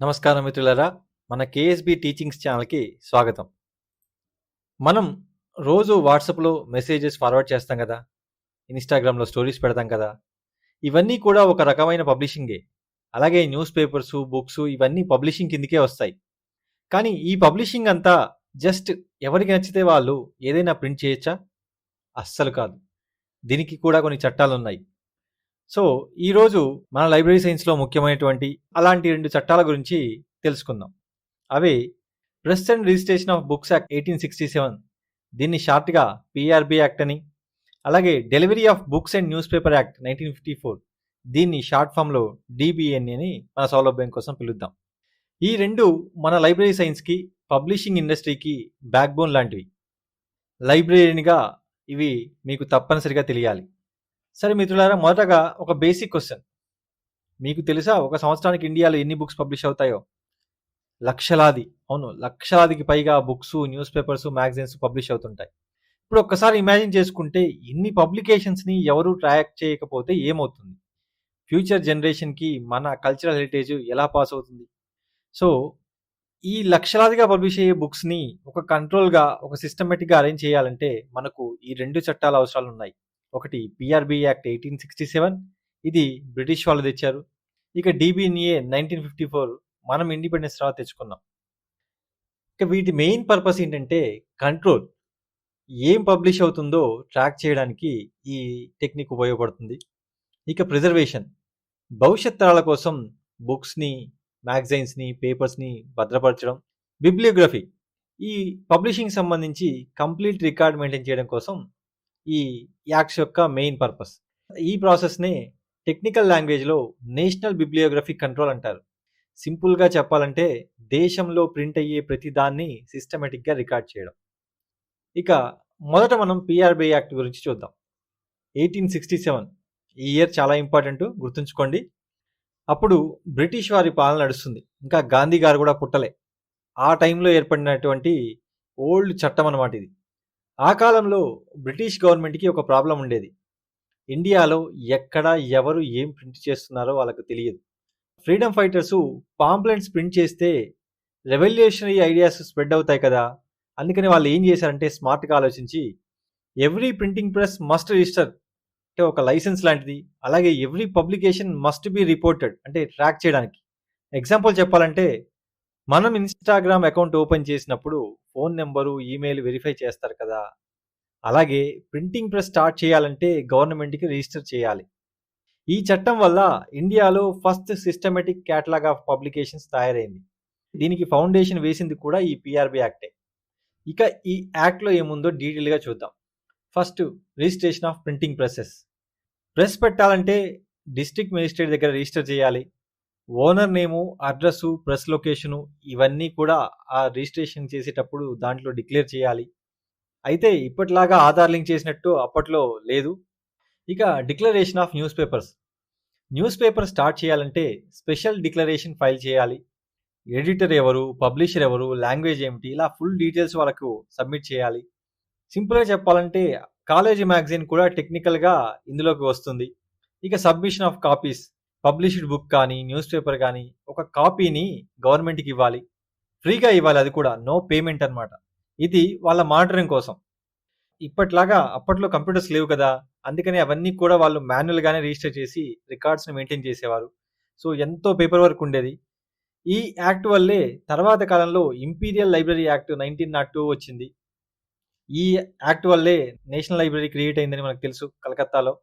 నమస్కారం మిత్రులారా మన కేఎస్బి టీచింగ్స్ ఛానల్కి స్వాగతం. మనం రోజు వాట్సాప్లో మెసేజెస్ ఫార్వర్డ్ చేస్తాం కదా ఇన్స్టాగ్రామ్లో స్టోరీస్ పెడతాం కదా ఇవన్నీ కూడా ఒక రకమైన పబ్లిషింగే. అలాగే న్యూస్ పేపర్స్ బుక్స్ ఇవన్నీ పబ్లిషింగ్ కిందకే వస్తాయి. కానీ ఈ పబ్లిషింగ్ అంతా జస్ట్ ఎవరికి నచ్చితే వాళ్ళు ఏదైనా ప్రింట్ చేయొచ్చా? అస్సలు కాదు. దీనికి కూడా కొన్ని చట్టాలు ఉన్నాయి సో ఈరోజు మన లైబ్రరీ సైన్స్లో ముఖ్యమైనటువంటి అలాంటి రెండు చట్టాల గురించి తెలుసుకుందాం. అవి press and registration of books act eighteen sixty seven. దీన్ని షార్ట్గా పిఆర్బి యాక్ట్ అని అలాగే delivery of books and newspaper act nineteen fifty four. దీన్ని షార్ట్ ఫామ్లో డిబిఎన్ఏ అని మన సౌలభ్యం కోసం పిలుద్దాం. ఈ రెండు మన లైబ్రరీ సైన్స్కి పబ్లిషింగ్ ఇండస్ట్రీకి బ్యాక్బోన్ లాంటివి. లైబ్రరీనిగా ఇవి మీకు తప్పనిసరిగా తెలియాలి. సరే మిత్రులారా మొదటగా ఒక బేసిక్ క్వశ్చన్ మీకు తెలుసా ఒక సంవత్సరానికి ఇండియాలో ఎన్ని బుక్స్ పబ్లిష్ అవుతాయో? లక్షలాది. అవును లక్షలాదికి పైగా books newspapers magazines publish అవుతుంటాయి. ఇప్పుడు ఒక్కసారి ఇమాజిన్ చేసుకుంటే ఇన్ని పబ్లికేషన్స్ని ఎవరు ట్రాక్ చేయకపోతే ఏమవుతుంది? ఫ్యూచర్ జనరేషన్కి మన కల్చరల్ హెరిటేజ్ ఎలా పాస్ అవుతుంది? సో ఈ లక్షలాదిగా పబ్లిష్ అయ్యే బుక్స్ని ఒక కంట్రోల్గా ఒక సిస్టమేటిక్గా అరేంజ్ చేయాలంటే మనకు ఈ రెండు చట్టాల అవసరాలు ఉన్నాయి. ఒకటి PRB act eighteen sixty seven ఇది బ్రిటిష్ వాళ్ళు తెచ్చారు. ఇక డిబిఎన్ఏ నైన్టీన్ ఫిఫ్టీ ఫోర్ మనం ఇండిపెండెన్స్ తర్వాత తెచ్చుకున్నాం ఇక వీటి మెయిన్ పర్పస్ ఏంటంటే కంట్రోల్ ఏం పబ్లిష్ అవుతుందో ట్రాక్ చేయడానికి ఈ టెక్నిక్ ఉపయోగపడుతుంది. ఇక ప్రిజర్వేషన్ భవిష్యత్ తరాల కోసం బుక్స్ని మ్యాగజైన్స్ని పేపర్స్ని భద్రపరచడం. బిబ్లియోగ్రఫీ ఈ పబ్లిషింగ్ సంబంధించి కంప్లీట్ రికార్డ్ మెయింటైన్ చేయడం కోసం ఈ యాక్ట్స్ యొక్క మెయిన్ పర్పస్. ఈ ప్రాసెస్ని టెక్నికల్ లాంగ్వేజ్లో నేషనల్ బిబ్లియోగ్రఫీ కంట్రోల్ అంటారు. సింపుల్గా చెప్పాలంటే దేశంలో ప్రింట్ అయ్యే ప్రతి దాన్ని సిస్టమేటిక్గా రికార్డ్ చేయడం. ఇక మొదట మనం పిఆర్బి యాక్ట్ గురించి చూద్దాం. ఎయిటీన్ సిక్స్టీ సెవెన్ ఈ ఇయర్ చాలా ఇంపార్టెంట్ గుర్తుంచుకోండి. అప్పుడు బ్రిటిష్ వారి పాలన నడుస్తుంది. ఇంకా గాంధీ గారు కూడా పుట్టలే. ఆ టైంలో ఏర్పడినటువంటి ఓల్డ్ చట్టం అనమాట ఇది. ఆ కాలంలో బ్రిటిష్ గవర్నమెంట్కి ఒక ప్రాబ్లం ఉండేది. ఇండియాలో ఎక్కడ ఎవరు ఏం ప్రింట్ చేస్తున్నారో వాళ్ళకు తెలియదు. ఫ్రీడమ్ ఫైటర్స్ పాంప్లెంట్స్ ప్రింట్ చేస్తే రెవల్యూషనరీ ఐడియాస్ స్ప్రెడ్ అవుతాయి కదా! అందుకని వాళ్ళు ఏం చేశారంటే స్మార్ట్గా ఆలోచించి every printing press must register అంటే ఒక లైసెన్స్ లాంటిది. అలాగే every publication must be reported అంటే ట్రాక్ చేయడానికి. ఎగ్జాంపుల్ చెప్పాలంటే మనం ఇన్స్టాగ్రామ్ అకౌంట్ ఓపెన్ చేసినప్పుడు ఫోన్ నెంబరు ఈమెయిల్ వెరిఫై చేస్తారు కదా. అలాగే ప్రింటింగ్ ప్రెస్ స్టార్ట్ చేయాలంటే గవర్నమెంట్కి రిజిస్టర్ చేయాలి. ఈ చట్టం వల్ల ఇండియాలో first systematic catalogue of publications తయారైంది. దీనికి ఫౌండేషన్ వేసింది కూడా ఈ పిఆర్బి యాక్టే ఇక ఈ యాక్ట్లో ఏముందో డీటెయిల్గా చూద్దాం. First registration of printing presses press పెట్టాలంటే డిస్ట్రిక్ట్ మేజిస్ట్రేట్ దగ్గర రిజిస్టర్ చేయాలి. Owner name address press location ఇవన్నీ కూడా ఆ రిజిస్ట్రేషన్ చేసేటప్పుడు దాంట్లో డిక్లేర్ చేయాలి. అయితే ఇప్పటిలాగా ఆధార్ లింక్ చేసినట్టు అప్పట్లో లేదు. ఇక declaration of newspapers. Newspaper start చేయాలంటే స్పెషల్ డిక్లరేషన్ ఫైల్ చేయాలి. ఎడిటర్ ఎవరు పబ్లిషర్ ఎవరు లాంగ్వేజ్ ఏమిటి ఇలా ఫుల్ డీటెయిల్స్ వాళ్ళకు సబ్మిట్ చేయాలి. సింపుల్గా చెప్పాలంటే కాలేజీ మ్యాగజైన్ కూడా టెక్నికల్గా ఇందులోకి వస్తుంది. ఇక submission of copies. Published book కానీ న్యూస్ పేపర్ కానీ ఒక కాపీని గవర్నమెంట్కి ఇవ్వాలి. ఫ్రీగా ఇవ్వాలి అది కూడా. నో పేమెంట్ అనమాట ఇది వాళ్ళ మానిటరింగ్ కోసం. ఇప్పట్లాగా అప్పట్లో కంప్యూటర్స్ లేవు కదా. అందుకని అవన్నీ కూడా వాళ్ళు మాన్యువల్గానే రిజిస్టర్ చేసి రికార్డ్స్ని మెయింటైన్ చేసేవారు. సో ఎంతో పేపర్ వర్క్ ఉండేది. ఈ యాక్ట్ వల్లే తర్వాత కాలంలో imperial library act nineteen naught two వచ్చింది. ఈ యాక్ట్ వల్లే నేషనల్ లైబ్రరీ క్రియేట్ అయిందని మనకు తెలుసు కలకత్తాలో.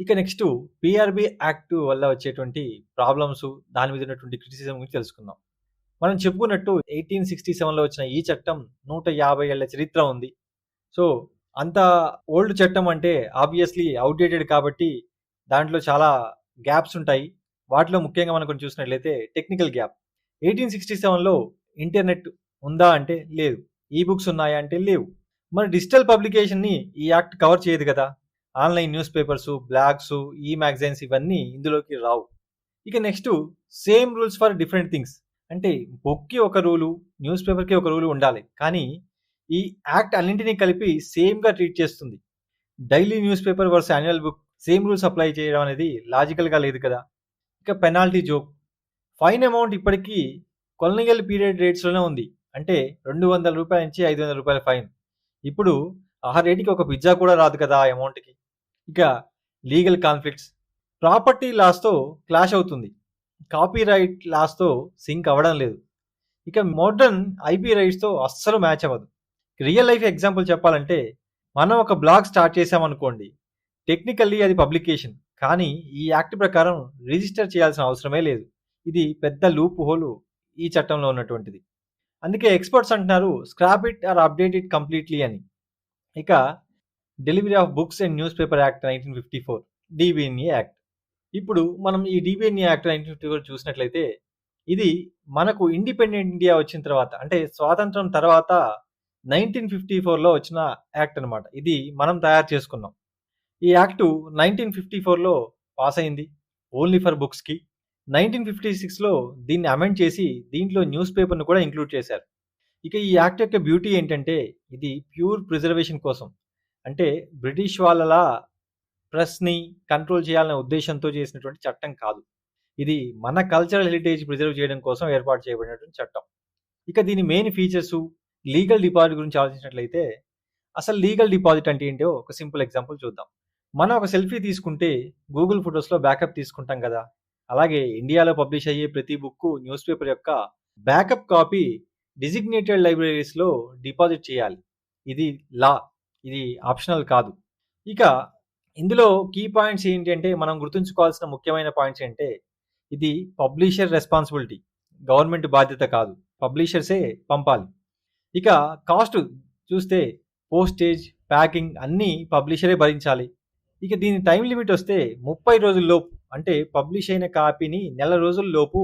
ఇక నెక్స్ట్ పిఆర్బి యాక్ట్ వల్ల వచ్చేటువంటి ప్రాబ్లమ్స్ దాని మీద ఉన్నటువంటి క్రిటిసిజం గురించి తెలుసుకుందాం. మనం చెప్పుకున్నట్టు ఎయిటీన్ సిక్స్టీ సెవెన్లో వచ్చిన ఈ చట్టం నూట యాభై ఏళ్ళ చరిత్ర ఉంది. సో అంత ఓల్డ్ చట్టం అంటే ఆబ్వియస్లీ అవుట్డేటెడ్ కాబట్టి దాంట్లో చాలా గ్యాప్స్ ఉంటాయి. వాటిలో ముఖ్యంగా మనం కొన్ని చూసినట్లయితే టెక్నికల్ గ్యాప్. ఎయిటీన్ సిక్స్టీ సెవెన్లో ఇంటర్నెట్ ఉందా అంటే లేదు. ఈ బుక్స్ ఉన్నాయా అంటే లేవు. మన డిజిటల్ పబ్లికేషన్ని ఈ యాక్ట్ కవర్ చేయదు కదా? ఆన్లైన్ న్యూస్ పేపర్స్ బ్లాగ్స్ ఈ మ్యాగజైన్స్ ఇవన్నీ ఇందులోకి రావు. ఇక next same rules for different things. అంటే బుక్కి ఒక రూలు న్యూస్ పేపర్కి ఒక రూలు ఉండాలి. కానీ ఈ యాక్ట్ అన్నింటినీ కలిపి సేమ్గా ట్రీట్ చేస్తుంది. Daily newspaper versus annual book same rules apply చేయడం అనేది లాజికల్గా లేదు కదా. ఇక పెనాల్టీ జోక్. ఫైన్ అమౌంట్ ఇప్పటికీ కొలనియల్ పీరియడ్ రేట్స్లోనే ఉంది. అంటే రెండు వందల రూపాయల నుంచి ఐదు వందల రూపాయల ఫైన్. ఇప్పుడు ఆ రేటుకి ఒక పిజ్జా కూడా రాదు కదా ఆ అమౌంట్కి. ఇక లీగల్ కాన్ఫ్లిక్ట్స్. ప్రాపర్టీ లాస్తో క్లాష్ అవుతుంది. కాపీ రైట్ లాస్తో సింక్ అవ్వడం లేదు. ఇక మోడర్న్ ఐపీ రైట్స్తో అస్సలు మ్యాచ్ అవ్వదు. రియల్ లైఫ్ ఎగ్జాంపుల్ చెప్పాలంటే మనం ఒక బ్లాగ్ స్టార్ట్ చేసామనుకోండి టెక్నికల్లీ అది పబ్లికేషన్. కానీ ఈ యాక్ట్ ప్రకారం రిజిస్టర్ చేయాల్సిన అవసరమే లేదు. ఇది పెద్ద లూప్ హోలు ఈ చట్టంలో ఉన్నటువంటిది. అందుకే ఎక్స్పర్ట్స్ అంటున్నారు scrap it or update it completely అని. ఇక delivery of books and newspaper act nineteen fifty four DBNA act ఇప్పుడు మనం ఈ DBNA act nineteen fifty four చూసినట్లయితే ఇది మనకు ఇండిపెండెంట్ ఇండియా వచ్చిన తర్వాత అంటే స్వాతంత్రం తర్వాత నైన్టీన్ ఫిఫ్టీ ఫోర్లో వచ్చిన యాక్ట్ అనమాట ఇది మనం తయారు చేసుకున్నాం. ఈ యాక్టు నైన్టీన్ ఫిఫ్టీ ఫోర్లో పాస్ అయింది ఓన్లీ ఫర్ బుక్స్కి నైన్టీన్ ఫిఫ్టీ సిక్స్లో దీన్ని అమెండ్ చేసి దీంట్లో న్యూస్ పేపర్ను కూడా ఇంక్లూడ్ చేశారు. ఇక ఈ యాక్ట్ యొక్క బ్యూటీ ఏంటంటే ఇది ప్యూర్ ప్రిజర్వేషన్ కోసం. అంటే బ్రిటిష్ వాళ్ళలా ప్రెస్ని కంట్రోల్ చేయాలనే ఉద్దేశంతో చేసినటువంటి చట్టం కాదు. ఇది మన కల్చరల్ హెరిటేజ్ ప్రిజర్వ్ చేయడం కోసం ఏర్పాటు చేయబడినటువంటి చట్టం. ఇక దీని మెయిన్ ఫీచర్స్ లీగల్ డిపాజిట్ గురించి ఆలోచించినట్లయితే అసలు లీగల్ డిపాజిట్ అంటే ఏంటో ఒక సింపుల్ ఎగ్జాంపుల్ చూద్దాం. మనం ఒక సెల్ఫీ తీసుకుంటే గూగుల్ ఫొటోస్లో బ్యాకప్ తీసుకుంటాం కదా! అలాగే ఇండియాలో పబ్లిష్ అయ్యే ప్రతి బుక్ న్యూస్ పేపర్ యొక్క బ్యాకప్ కాపీ డిజిగ్నేటెడ్ లైబ్రరీస్లో డిపాజిట్ చేయాలి. ఇది లా. ఇది ఆప్షనల్ కాదు. ఇక ఇందులో కీ పాయింట్స్ ఏంటి అంటే మనం గుర్తుంచుకోవాల్సిన ముఖ్యమైన పాయింట్స్ ఏంటంటే ఇది పబ్లిషర్ రెస్పాన్సిబిలిటీ. గవర్నమెంట్ బాధ్యత కాదు. పబ్లిషర్సే పంపాలి. ఇక కాస్ట్ చూస్తే పోస్టేజ్ ప్యాకింగ్ అన్నీ పబ్లిషరే భరించాలి. ఇక దీని టైం లిమిట్ వస్తే ముప్పై రోజుల్లోపు అంటే పబ్లిష్ అయిన కాపీని నెల రోజుల్లోపు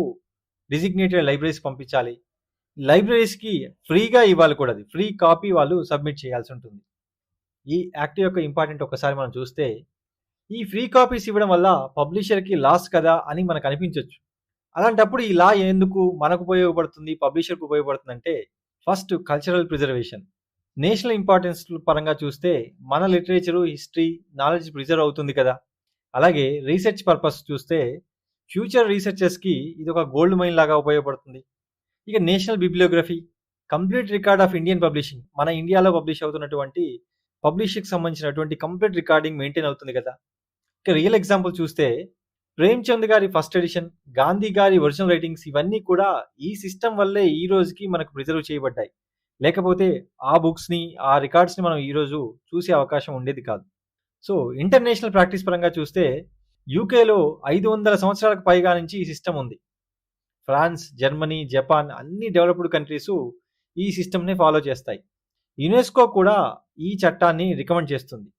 డిజిగ్నేటెడ్ లైబ్రరీస్ పంపించాలి. లైబ్రరీస్కి ఫ్రీగా ఇవ్వాలి కూడా అది. ఫ్రీ కాపీ వాళ్ళు సబ్మిట్ చేయాల్సి ఉంటుంది. ఈ యాక్ట్ యొక్క ఇంపార్టెంట్ ఒకసారి మనం చూస్తే ఈ ఫ్రీ కాపీస్ ఇవ్వడం వల్ల పబ్లిషర్కి లాస్ కదా అని మనకు అనిపించవచ్చు అలాంటప్పుడు ఈ లా ఎందుకు మనకు ఉపయోగపడుతుంది పబ్లిషర్కి ఉపయోగపడుతుంది అంటే first cultural preservation. National importance పరంగా చూస్తే మన లిటరేచరు హిస్టరీ నాలెడ్జ్ ప్రిజర్వ్ అవుతుంది కదా. అలాగే రీసెర్చ్ పర్పస్ చూస్తే ఫ్యూచర్ రీసెర్చర్స్కి ఇది ఒక గోల్డ్ మైన్ లాగా ఉపయోగపడుతుంది. ఇక national bibliography complete record of Indian publishing మన ఇండియాలో పబ్లిష్ అవుతున్నటువంటి పబ్లిషింగ్కి సంబంధించినటువంటి కంప్లీట్ రికార్డింగ్ మెయింటైన్ అవుతుంది కదా. ఇక రియల్ ఎగ్జాంపుల్ చూస్తే ప్రేమ్చంద్ గారి ఫస్ట్ ఎడిషన్ గాంధీ గారి ఒరిజినల్ రైటింగ్స్ ఇవన్నీ కూడా ఈ సిస్టమ్ వల్లే ఈ రోజుకి మనకు ప్రిజర్వ్ చేయబడ్డాయి. లేకపోతే ఆ బుక్స్ని ఆ రికార్డ్స్ని మనం ఈరోజు చూసే అవకాశం ఉండేది కాదు. సో ఇంటర్నేషనల్ ప్రాక్టీస్ పరంగా చూస్తే యూకేలో ఐదు వందల సంవత్సరాలకు పైగా నుంచి ఈ సిస్టమ్ ఉంది. ఫ్రాన్స్ జర్మనీ జపాన్ అన్ని డెవలప్డ్ కంట్రీస్ ఈ సిస్టమ్ని ఫాలో చేస్తాయి. యునెస్కో కూడా ఈ చట్టాన్ని రికమెండ్ చేస్తుంది.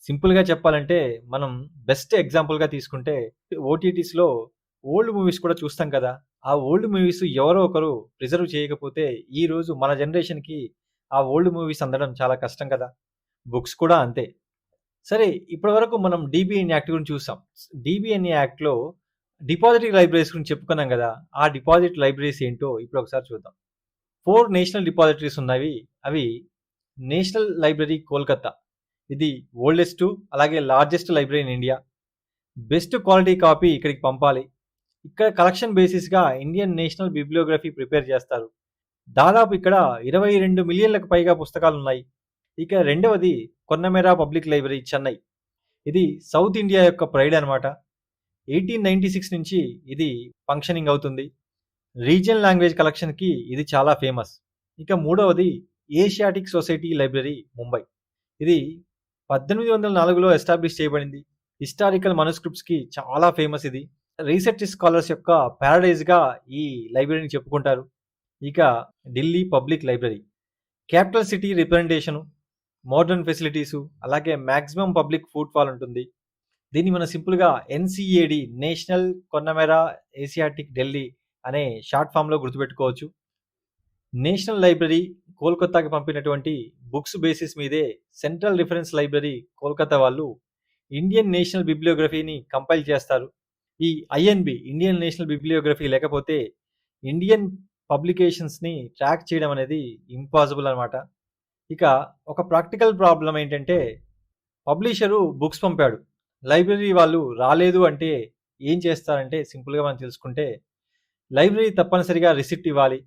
సింపుల్గా చెప్పాలంటే మనం బెస్ట్ ఎగ్జాంపుల్గా తీసుకుంటే ఓటీటీస్లో ఓల్డ్ మూవీస్ కూడా చూస్తాం కదా. ఆ ఓల్డ్ మూవీస్ ఎవరో ఒకరు ప్రిజర్వ్ చేయకపోతే ఈ రోజు మన జనరేషన్కి ఆ ఓల్డ్ మూవీస్ అందడం చాలా కష్టం కదా. బుక్స్ కూడా అంతే. సరే ఇప్పటి వరకు మనం డిబిఎన్ యాక్ట్ గురించి చూసాం. డిబిఎన్ యాక్ట్లో డిపాజిటరీ లైబ్రరీస్ గురించి చెప్పుకున్నాం కదా. ఆ డిపాజిట్ లైబ్రరీస్ ఏంటో ఇప్పుడు ఒకసారి చూద్దాం. ఫోర్ నేషనల్ డిపాజిటరీస్ ఉన్నవి. అవి నేషనల్ లైబ్రరీ కోల్కతా. ఇది ఓల్డెస్ట్ అలాగే largest library in India. Best quality copy ఇక్కడికి పంపాలి. ఇక్కడ కలెక్షన్ బేసిస్గా ఇండియన్ నేషనల్ బిబ్లియోగ్రఫీ ప్రిపేర్ చేస్తారు. దాదాపు ఇక్కడ ఇరవై రెండు మిలియన్లకు పైగా పుస్తకాలు ఉన్నాయి ఇక రెండవది కొన్నమెరా పబ్లిక్ లైబ్రరీ చెన్నై. ఇది సౌత్ ఇండియా యొక్క ప్రైడ్ అనమాట ఎయిటీన్ నైంటీ సిక్స్ నుంచి ఇది ఫంక్షనింగ్ అవుతుంది. రీజియన్ లాంగ్వేజ్ కలెక్షన్కి ఇది చాలా ఫేమస్. ఇక మూడవది ఏషియాటిక్ సొసైటీ లైబ్రరీ ముంబై. ఇది పద్దెనిమిది వందల నాలుగులో ఎస్టాబ్లిష్ చేయబడింది. హిస్టారికల్ మనస్క్రిప్ట్స్కి చాలా ఫేమస్ ఇది. రీసెర్చ్ స్కాలర్స్ యొక్క ప్యారడైజ్గా ఈ లైబ్రరీని చెప్పుకుంటారు. ఇక Delhi public library. Capital city representation modern facilities అలాగే మ్యాక్సిమం పబ్లిక్ ఫుడ్ ఫాల్ ఉంటుంది. దీన్ని మనం సింపుల్గా N C A D national Connemara Asiatic Delhi అనే షార్ట్ ఫామ్లో గుర్తుపెట్టుకోవచ్చు. నేషనల్ లైబ్రరీ కోల్కతాకి పంపినటువంటి బుక్స్ బేసిస్ మీదే సెంట్రల్ రిఫరెన్స్ లైబ్రరీ కోల్కతా వాళ్ళు ఇండియన్ నేషనల్ బిబ్లియోగ్రఫీని కంపైల్ చేస్తారు. ఈ I N B Indian national bibliography లేకపోతే ఇండియన్ పబ్లికేషన్స్ని ట్రాక్ చేయడం అనేది ఇంపాసిబుల్ అనమాట ఇక ఒక ప్రాక్టికల్ ప్రాబ్లం ఏంటంటే పబ్లిషరు బుక్స్ పంపాడు. లైబ్రరీ వాళ్ళు రాలేదు అంటే ఏం చేస్తారంటే సింపుల్గా మనం తెలుసుకుంటే లైబ్రరీ తప్పనిసరిగా రిసిప్ట్ ఇవ్వాలి.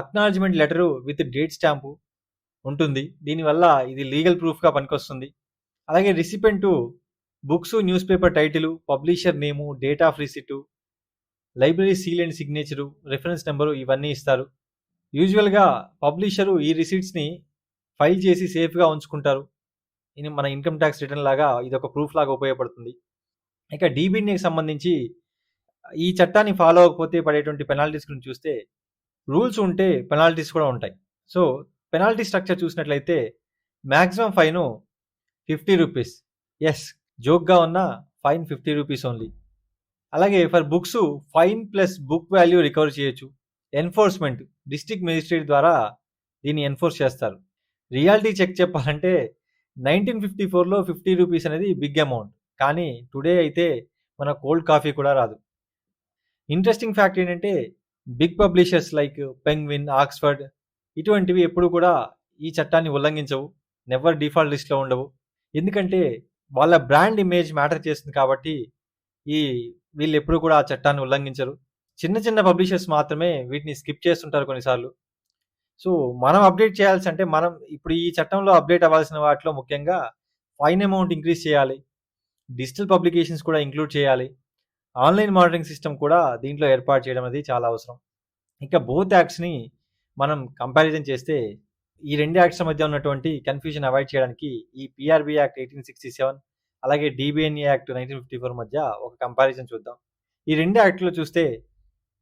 Acknowledgement letter with date stamp ఉంటుంది. దీనివల్ల ఇది లీగల్ ప్రూఫ్గా పనికొస్తుంది. అలాగే recipient books newspaper title publisher name date of receipt library seal and signature reference number ఇవన్నీ ఇస్తారు. యూజువల్గా పబ్లిషరు ఈ రిసీట్స్ని ఫైల్ చేసి సేఫ్గా ఉంచుకుంటారు. ఇది మన ఇన్కమ్ ట్యాక్స్ రిటర్న్ లాగా ఇది ఒక ప్రూఫ్ లాగా ఉపయోగపడుతుంది. ఇక డీబీడీకి సంబంధించి ఈ చట్టాన్ని ఫాలో అవ్వకపోతే పడేటువంటి పెనాల్టీస్ గురించి చూస్తే రూల్స్ ఉంటే పెనాల్టీస్ కూడా ఉంటాయి. సో పెనాల్టీ స్ట్రక్చర్ చూసినట్లయితే maximum fine fifty rupees. Yes జోక్గా ఉన్న ఫైన్ ఫిఫ్టీ రూపీస్ ఓన్లీ. అలాగే for books fine plus book value recover చేయొచ్చు. ఎన్ఫోర్స్మెంట్ డిస్ట్రిక్ట్ మెజిస్ట్రేట్ ద్వారా దీన్ని ఎన్ఫోర్స్ చేస్తారు. రియాలిటీ చెక్ చెప్పాలంటే నైన్టీన్ ఫిఫ్టీ ఫోర్లో ఫిఫ్టీ రూపీస్ అనేది బిగ్ అమౌంట్. కానీ టుడే అయితే మన కోల్డ్ కాఫీ కూడా రాదు. ఇంట్రెస్టింగ్ ఫ్యాక్ట్ ఏంటంటే big publishers like Penguin Oxford ఇటువంటివి ఎప్పుడు కూడా ఈ చట్టాన్ని ఉల్లంఘించవు. నెవర్ డిఫాల్ట్ లిస్ట్లో ఉండవు. ఎందుకంటే వాళ్ళ బ్రాండ్ ఇమేజ్ మ్యాటర్ చేస్తుంది కాబట్టి ఈ వీళ్ళు ఎప్పుడు కూడా ఆ చట్టాన్ని ఉల్లంఘించరు. చిన్న చిన్న పబ్లిషర్స్ మాత్రమే వీటిని స్కిప్ చేస్తుంటారు కొన్నిసార్లు. సో మనం అప్డేట్ చేయాల్సి అంటే మనం ఇప్పుడు ఈ చట్టంలో అప్డేట్ అవ్వాల్సిన వాటిలో ముఖ్యంగా ఫైన్ అమౌంట్ ఇంక్రీజ్ చేయాలి. డిజిటల్ పబ్లికేషన్స్ కూడా ఇంక్లూడ్ చేయాలి. ఆన్లైన్ మానిటరింగ్ సిస్టమ్ కూడా దీంట్లో ఏర్పాటు చేయడం అనేది చాలా అవసరం. ఇంకా బోత్ యాక్ట్స్ని మనం కంపారిజన్ చేస్తే ఈ రెండు యాక్ట్స్ మధ్య ఉన్నటువంటి కన్ఫ్యూజన్ అవాయిడ్ చేయడానికి ఈ PRB act eighteen sixty seven అలాగే DBNA act nineteen fifty four మధ్య ఒక కంపారిజన్ చూద్దాం. ఈ రెండు యాక్ట్లో చూస్తే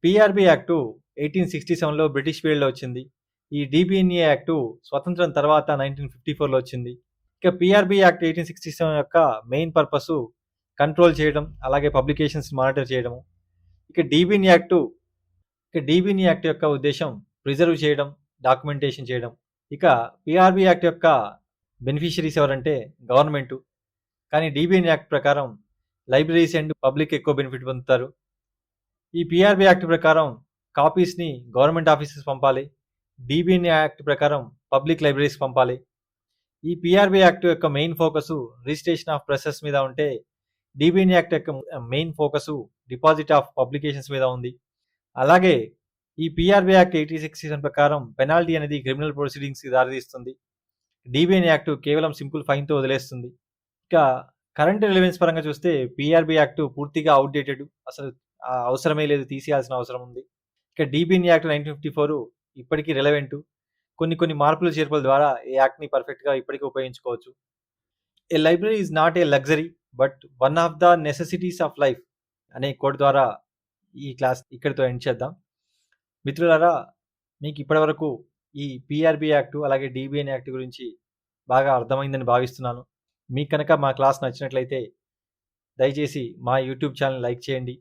పిఆర్బి యాక్టు ఎయిటీన్ సిక్స్టీ సెవెన్లో బ్రిటిష్ పీరియడ్లో వచ్చింది. ఈ డిబిఎన్ఏ యాక్టు స్వతంత్రం తర్వాత నైన్టీన్ ఫిఫ్టీ ఫోర్లో వచ్చింది. ఇక PRB act eighteen sixty seven యొక్క మెయిన్ పర్పస్ కంట్రోల్ చేయడం అలాగే పబ్లికేషన్స్ మానిటర్ చేయడము. ఇక డీబీని యాక్టు ఇక డీబీని యాక్ట్ యొక్క ఉద్దేశం ప్రిజర్వ్ చేయడం డాక్యుమెంటేషన్ చేయడం. ఇక పిఆర్బి యాక్ట్ యొక్క బెనిఫిషరీస్ ఎవరంటే గవర్నమెంటు కానీ డీబీఎన్ యాక్ట్ ప్రకారం లైబ్రరీస్ అండ్ పబ్లిక్ ఎక్కువ బెనిఫిట్ పొందుతారు. ఈ పిఆర్బి యాక్ట్ ప్రకారం కాపీస్ని గవర్నమెంట్ ఆఫీసెస్ పంపాలి. డీబీఎన్ యాక్ట్ ప్రకారం పబ్లిక్ లైబ్రరీస్ పంపాలి. ఈ పిఆర్బి యాక్ట్ యొక్క main focus registration of presses మీద ఉంటే డీబీఎన్ యాక్ట్ యొక్క main focus deposit of publications మీద ఉంది. అలాగే ఈ PRB act eighty six season ప్రకారం పెనాల్టీ అనేది క్రిమినల్ ప్రొసీడింగ్స్కి దారితీస్తుంది. డీబీఎన్ యాక్ట్ కేవలం సింపుల్ ఫైన్తో వదిలేస్తుంది. ఇక కరెంట్ రిలవెన్స్ పరంగా చూస్తే పిఆర్బి యాక్ట్ పూర్తిగా అవుట్డేటెడ్ అసలు అవసరమే లేదు తీసేయాల్సిన అవసరం ఉంది. ఇక DBN act nineteen fifty four ఇప్పటికీ రిలవెంట్ కొన్ని కొన్ని మార్పులు చేర్పుల ద్వారా ఈ యాక్ట్ని పర్ఫెక్ట్గా ఇప్పటికీ ఉపయోగించుకోవచ్చు. A library is not a luxury but one of the necessities of life అనే కోడ్ ద్వారా ఈ క్లాస్ ఇక్కడితో ఎండ్ చేద్దాం. మిత్రులారా మీకు ఇప్పటివరకు ఈ పిఆర్బి యాక్ట్ అలాగే డిబిఎన్ యాక్ట్ గురించి బాగా అర్థమైందని భావిస్తున్నాను. మీకు కనుక మా క్లాస్ నచ్చినట్లయితే దయచేసి మా యూట్యూబ్ ఛానల్ లైక్ చేయండి.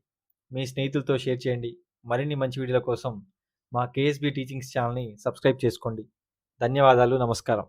మీ స్నేహితులతో షేర్ చేయండి. మరిన్ని మంచి వీడియోల కోసం మా కేఎస్బి టీచింగ్స్ ఛానల్ని సబ్స్క్రైబ్ చేసుకోండి. ధన్యవాదాలు. నమస్కారం.